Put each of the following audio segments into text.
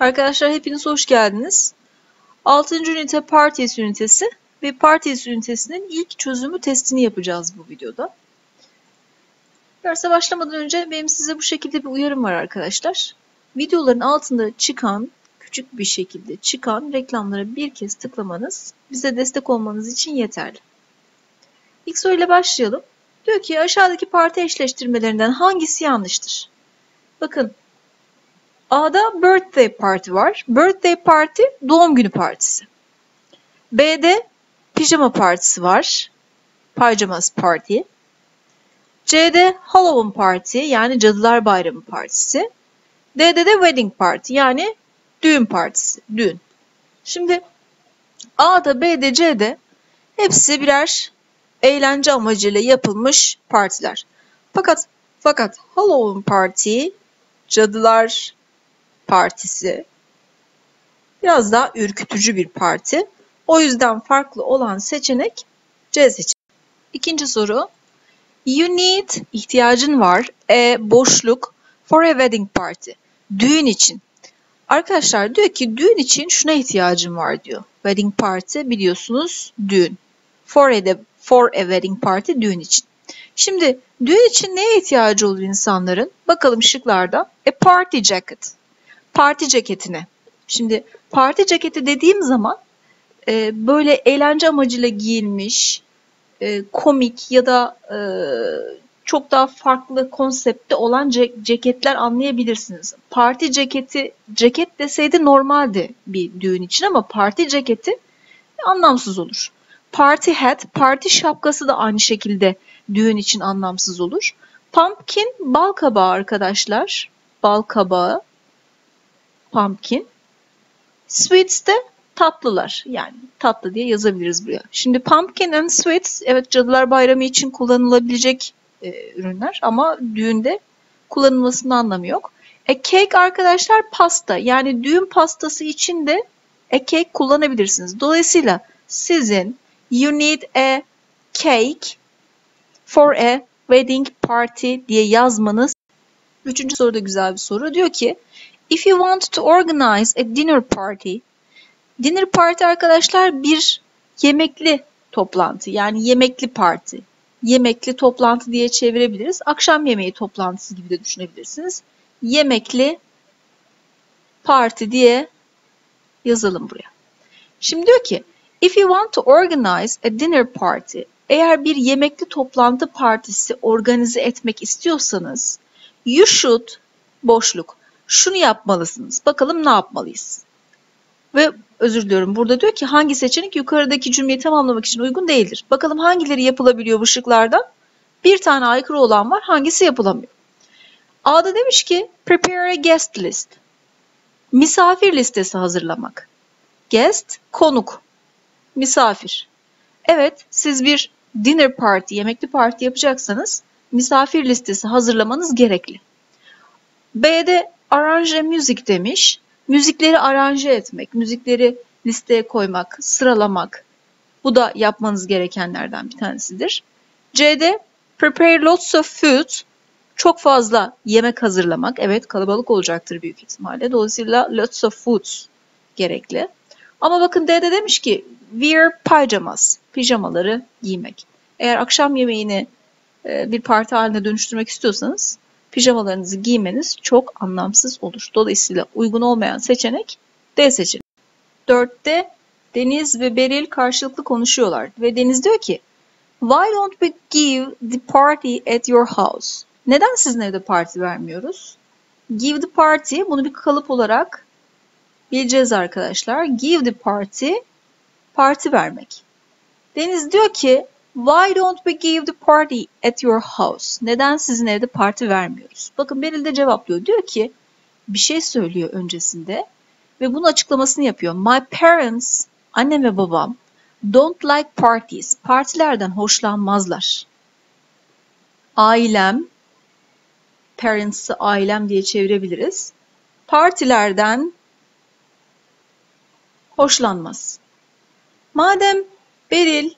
Arkadaşlar hepiniz hoş geldiniz. 6. ünite Parties ünitesi ve Parties ünitesinin ilk çözümü testini yapacağız bu videoda. Derse başlamadan önce benim size bu şekilde bir uyarım var arkadaşlar. Videoların altında çıkan, küçük bir şekilde çıkan reklamlara bir kez tıklamanız bize destek olmanız için yeterli. İlk soruyla başlayalım. Diyor ki aşağıdaki parti eşleştirmelerinden hangisi yanlıştır? Bakın A'da birthday party var. Birthday party doğum günü partisi. B'de pijama partisi var. Pajamas party. C'de Halloween party yani Cadılar Bayramı partisi. D'de de wedding party yani düğün partisi. Düğün. Şimdi A'da, B'de, C'de hepsi birer eğlence amacıyla yapılmış partiler. Fakat fakat Halloween Party, Cadılar Partisi biraz daha ürkütücü bir parti. O yüzden farklı olan seçenek C seçeneği. İkinci soru. You need ihtiyacın var. E boşluk for a wedding party. Düğün için. Arkadaşlar diyor ki düğün için şuna ihtiyacım var diyor. Wedding party biliyorsunuz düğün. For a, for a wedding party düğün için. Şimdi düğün için neye ihtiyacı olur insanların? Bakalım şıklarda. A party jacket. Parti ceketine. Şimdi parti ceketi dediğim zaman e, böyle eğlence amacıyla giyilmiş, e, komik ya da e, çok daha farklı konsepte olan ce ceketler anlayabilirsiniz. Parti ceketi, ceket deseydi normaldi bir düğün için ama parti ceketi anlamsız olur. Party hat, parti şapkası da aynı şekilde düğün için anlamsız olur. Pumpkin bal kabağı arkadaşlar. Bal kabağı. Pumpkin. Sweets de tatlılar. Yani tatlı diye yazabiliriz buraya. Şimdi pumpkin and sweets evet Cadılar Bayramı için kullanılabilecek e, ürünler ama düğünde kullanılmasının anlamı yok. A cake arkadaşlar pasta. Yani düğün pastası için de a cake kullanabilirsiniz. Dolayısıyla sizin you need a cake for a wedding party diye yazmanız. Üçüncü soru da güzel bir soru. Diyor ki if you want to organize a dinner party Dinner party arkadaşlar bir yemekli toplantı yani yemekli parti. Yemekli toplantı diye çevirebiliriz. Akşam yemeği toplantısı gibi de düşünebilirsiniz. Yemekli parti diye yazalım buraya. Şimdi diyor ki if you want to organize a dinner party eğer bir yemekli toplantı partisi organize etmek istiyorsanız you should boşluk şunu yapmalısınız. Bakalım ne yapmalıyız? Ve özür diliyorum burada diyor ki hangi seçenek yukarıdaki cümleyi tamamlamak için uygun değildir. Bakalım hangileri yapılabiliyor bu şıklardan? Bir tane aykırı olan var hangisi yapılamıyor? A'da demiş ki prepare a guest list. Misafir listesi hazırlamak. Guest konuk. Misafir. Evet siz bir dinner party, yemekli parti yapacaksanız misafir listesi hazırlamanız gerekli. B'de arrange music demiş müzikleri aranje etmek, müzikleri listeye koymak, sıralamak. Bu da yapmanız gerekenlerden bir tanesidir. C'de prepare lots of food. Çok fazla yemek hazırlamak. Evet kalabalık olacaktır büyük ihtimalle. Dolayısıyla lots of foods gerekli. Ama bakın D'de demiş ki wear pajamas. Pijamaları giymek. Eğer akşam yemeğini bir parti haline dönüştürmek istiyorsanız pijamalarınızı giymeniz çok anlamsız olur. Dolayısıyla uygun olmayan seçenek D seçeneği. 4'te Deniz ve Beril karşılıklı konuşuyorlar ve Deniz diyor ki Why don't we give the party at your house? Neden sizin evde parti vermiyoruz? Give the party bunu bir kalıp olarak bileceğiz arkadaşlar. Give the party parti vermek. Deniz diyor ki Why don't we give the party at your house? Neden sizin evde parti vermiyoruz? Bakın Beril de cevaplıyor. Diyor ki bir şey söylüyor öncesinde ve bunun açıklamasını yapıyor. My parents, annem ve babam don't like parties. Partilerden hoşlanmazlar. Ailem, parents'ı ailem diye çevirebiliriz. Partilerden hoşlanmaz. Madem Beril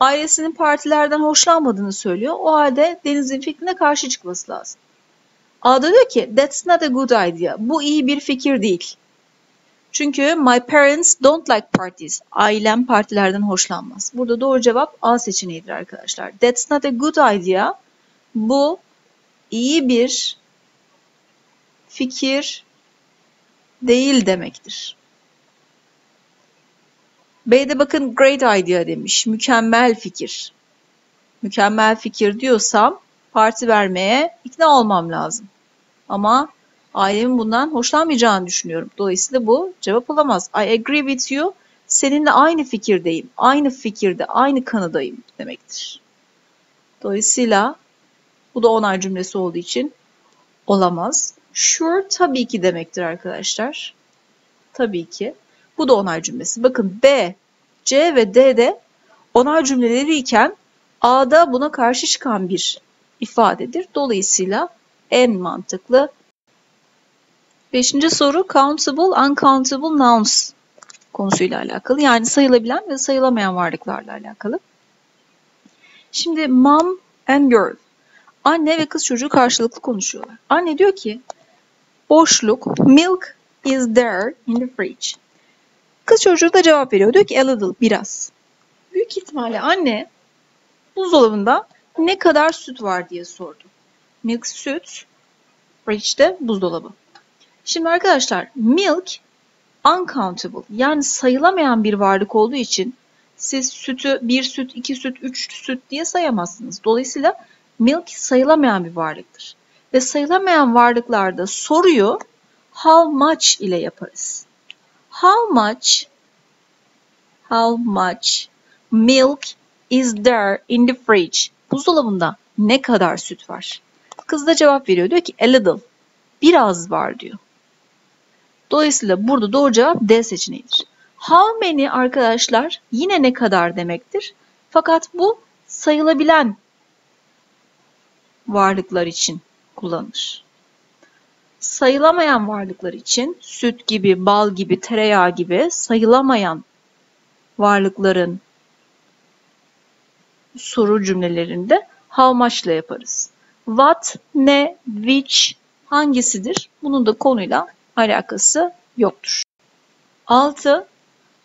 ailesinin partilerden hoşlanmadığını söylüyor. O halde Deniz'in fikrine karşı çıkması lazım. Ada diyor ki that's not a good idea. Bu iyi bir fikir değil. Çünkü my parents don't like parties. Ailem partilerden hoşlanmaz. Burada doğru cevap A seçeneğidir arkadaşlar. That's not a good idea. Bu iyi bir fikir değil demektir. B'de bakın great idea demiş. Mükemmel fikir. Mükemmel fikir diyorsam parti vermeye ikna olmam lazım. Ama ailemin bundan hoşlanmayacağını düşünüyorum. Dolayısıyla bu cevap olamaz. I agree with you. Seninle aynı fikirdeyim. Aynı fikirde, aynı kanıdayım demektir. Dolayısıyla bu da onay cümlesi olduğu için olamaz. Sure tabii ki demektir arkadaşlar. Tabii ki. Bu da onay cümlesi. Bakın B, C ve D'de onay cümleleri iken A'da buna karşı çıkan bir ifadedir. Dolayısıyla en mantıklı. Beşinci soru countable, uncountable nouns konusuyla alakalı. Yani sayılabilen ve sayılamayan varlıklarla alakalı. Şimdi mom and girl. Anne ve kız çocuğu karşılıklı konuşuyorlar. Anne diyor ki boşluk milk is there in the fridge. Kız çocuğu da cevap veriyor. Diyor ki a little biraz. Büyük ihtimalle anne buzdolabında ne kadar süt var diye sordu. Milk süt, fridge'de buzdolabı. Şimdi arkadaşlar milk uncountable yani sayılamayan bir varlık olduğu için siz sütü bir süt, iki süt, üç süt diye sayamazsınız. Dolayısıyla milk sayılamayan bir varlıktır. Ve sayılamayan varlıklarda soruyu how much ile yaparız. How much how much milk is there in the fridge? Buzdolabında ne kadar süt var? Kız da cevap veriyor. Diyor ki a little. Biraz var diyor. Dolayısıyla burada doğru cevap D seçeneğidir. How many arkadaşlar yine ne kadar demektir. Fakat bu sayılabilen varlıklar için kullanılır. Sayılamayan varlıklar için süt gibi, bal gibi, tereyağı gibi sayılamayan varlıkların soru cümlelerinde how much ile yaparız. What, ne, which hangisidir? Bunun da konuyla alakası yoktur. 6.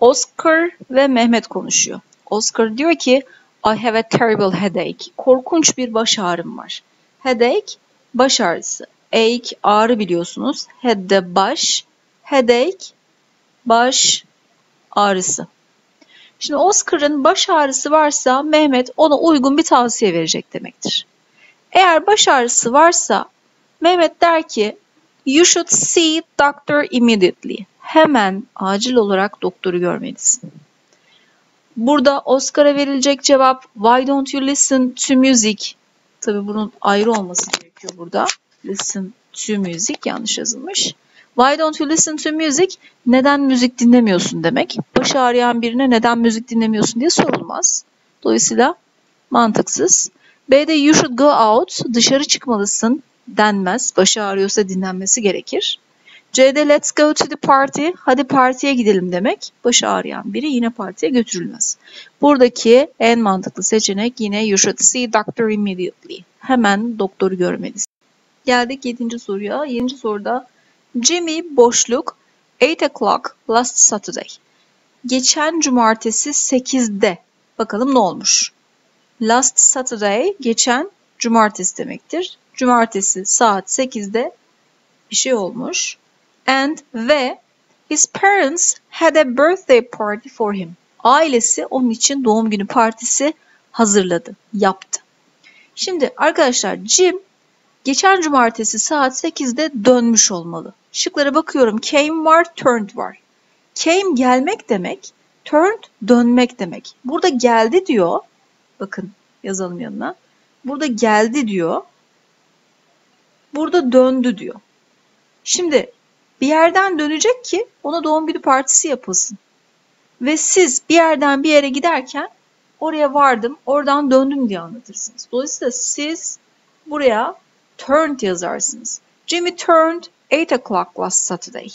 Oscar ve Mehmet konuşuyor. Oscar diyor ki I have a terrible headache. Korkunç bir baş ağrım var. Headache baş ağrısı. Ache ağrı biliyorsunuz. Head de baş. Headache baş ağrısı. Şimdi Oscar'ın baş ağrısı varsa Mehmet ona uygun bir tavsiye verecek demektir. Eğer baş ağrısı varsa Mehmet der ki You should see doctor immediately. Hemen acil olarak doktoru görmelisin. Burada Oscar'a verilecek cevap Why don't you listen to music? Tabi bunun ayrı olması gerekiyor burada. Listen to music yanlış yazılmış. Why don't you listen to music? Neden müzik dinlemiyorsun demek. Başı ağrıyan birine neden müzik dinlemiyorsun diye sorulmaz. Dolayısıyla mantıksız. B'de you should go out. Dışarı çıkmalısın denmez. Başı ağrıyorsa dinlenmesi gerekir. C'de let's go to the party. Hadi partiye gidelim demek. Başı ağrıyan biri yine partiye götürülmez. Buradaki en mantıklı seçenek yine you should see doctor immediately. Hemen doktoru görmelisin. Geldik 7. soruya. 7. soruda Jimmy boşluk 8 o'clock last Saturday. Geçen cumartesi 8'de. Bakalım ne olmuş? Last Saturday geçen cumartesi demektir. Cumartesi saat 8'de bir şey olmuş. And ve his parents had a birthday party for him. Ailesi onun için doğum günü partisi hazırladı, yaptı. Şimdi arkadaşlar Jim geçen cumartesi saat 8'de dönmüş olmalı. Şıklara bakıyorum. Came var, turned var. Came gelmek demek, turned dönmek demek. Burada geldi diyor. Bakın yazalım yanına. Burada geldi diyor. Burada döndü diyor. Şimdi bir yerden dönecek ki ona doğum günü partisi yapılsın. Ve siz bir yerden bir yere giderken oraya vardım, oradan döndüm diye anlatırsınız. Dolayısıyla siz buraya turned yazarsınız. Jimmy turned 8 o'clock last Saturday.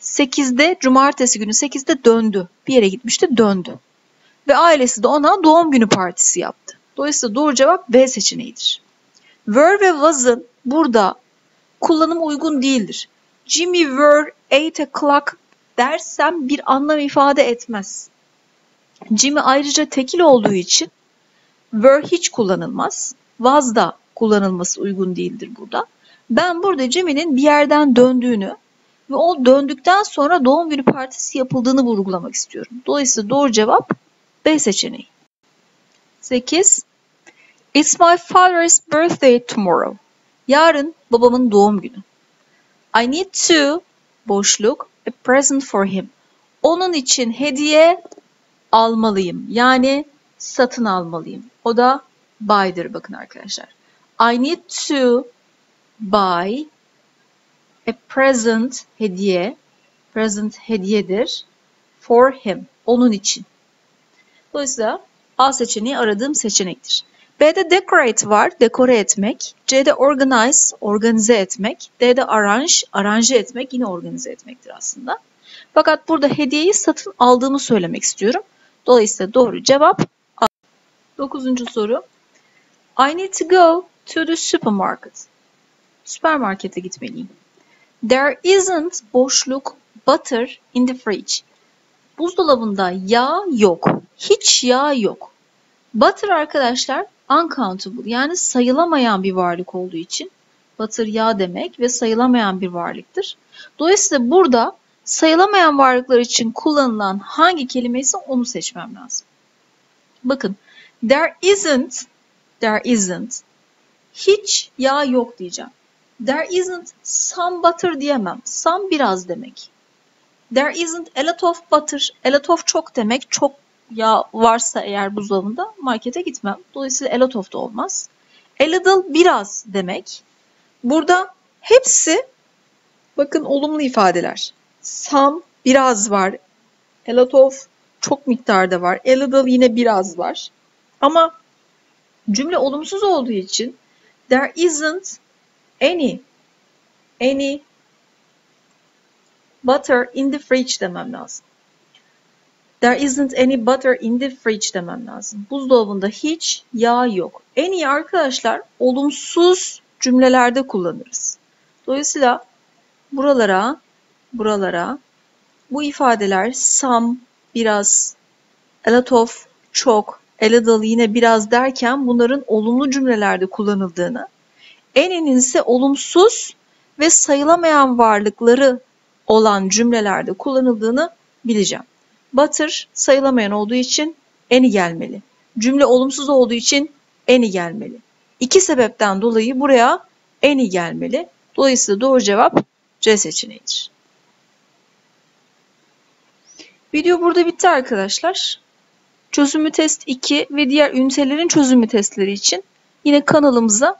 8'de, cumartesi günü 8'de döndü. Bir yere gitmişti, döndü. Ve ailesi de ona doğum günü partisi yaptı. Dolayısıyla doğru cevap B seçeneğidir. Were ve was'ın burada kullanım uygun değildir. Jimmy were 8 o'clock dersem bir anlam ifade etmez. Jimmy ayrıca tekil olduğu için were hiç kullanılmaz. Was da kullanılması uygun değildir burada. Ben burada Jimmy'nin bir yerden döndüğünü ve o döndükten sonra doğum günü partisi yapıldığını vurgulamak istiyorum. Dolayısıyla doğru cevap B seçeneği. 8. It's my father's birthday tomorrow. Yarın babamın doğum günü. I need to boşluk a present for him. Onun için hediye almalıyım. Yani satın almalıyım. O da buy'dır bakın arkadaşlar. I need to buy a present hediye. Present hediyedir. For him. Onun için. Dolayısıyla A seçeneği aradığım seçenektir. B'de decorate var, dekore etmek. C'de organize, organize etmek. D'de arrange, aranje etmek yine organize etmektir aslında. Fakat burada hediyeyi satın aldığımı söylemek istiyorum. Dolayısıyla doğru cevap A. Dokuzuncu soru. I need to go to the supermarket. Süpermarkete gitmeliyim. There isn't boşluk butter in the fridge. Buzdolabında yağ yok. Hiç yağ yok. Butter arkadaşlar uncountable yani sayılamayan bir varlık olduğu için butter yağ demek ve sayılamayan bir varlıktır. Dolayısıyla burada sayılamayan varlıklar için kullanılan hangi kelime ise onu seçmem lazım. Bakın there isn't there isn't hiç yağ yok diyeceğim. There isn't some butter diyemem. Some biraz demek. There isn't a lot of butter. A lot of çok demek. Çok yağ varsa eğer buzdolabında markete gitmem. Dolayısıyla a lot of da olmaz. A little biraz demek. Burada hepsi bakın olumlu ifadeler. Some biraz var. A lot of çok miktarda var. A little yine biraz var. Ama cümle olumsuz olduğu için there isn't any any butter in the fridge demem lazım. There isn't any butter in the fridge demem lazım. Buzdolabında hiç yağ yok. En iyi arkadaşlar olumsuz cümlelerde kullanırız. Dolayısıyla buralara, buralara bu ifadeler some, biraz, a lot of, çok, little yine biraz derken bunların olumlu cümlelerde kullanıldığını, en'inin ise olumsuz ve sayılamayan varlıkları olan cümlelerde kullanıldığını bileceğim. Butter sayılamayan olduğu için eni gelmeli. Cümle olumsuz olduğu için eni gelmeli. İki sebepten dolayı buraya eni gelmeli. Dolayısıyla doğru cevap C seçeneğidir. Video burada bitti arkadaşlar. Çözümü test 2 ve diğer ünitelerin çözümü testleri için yine kanalımıza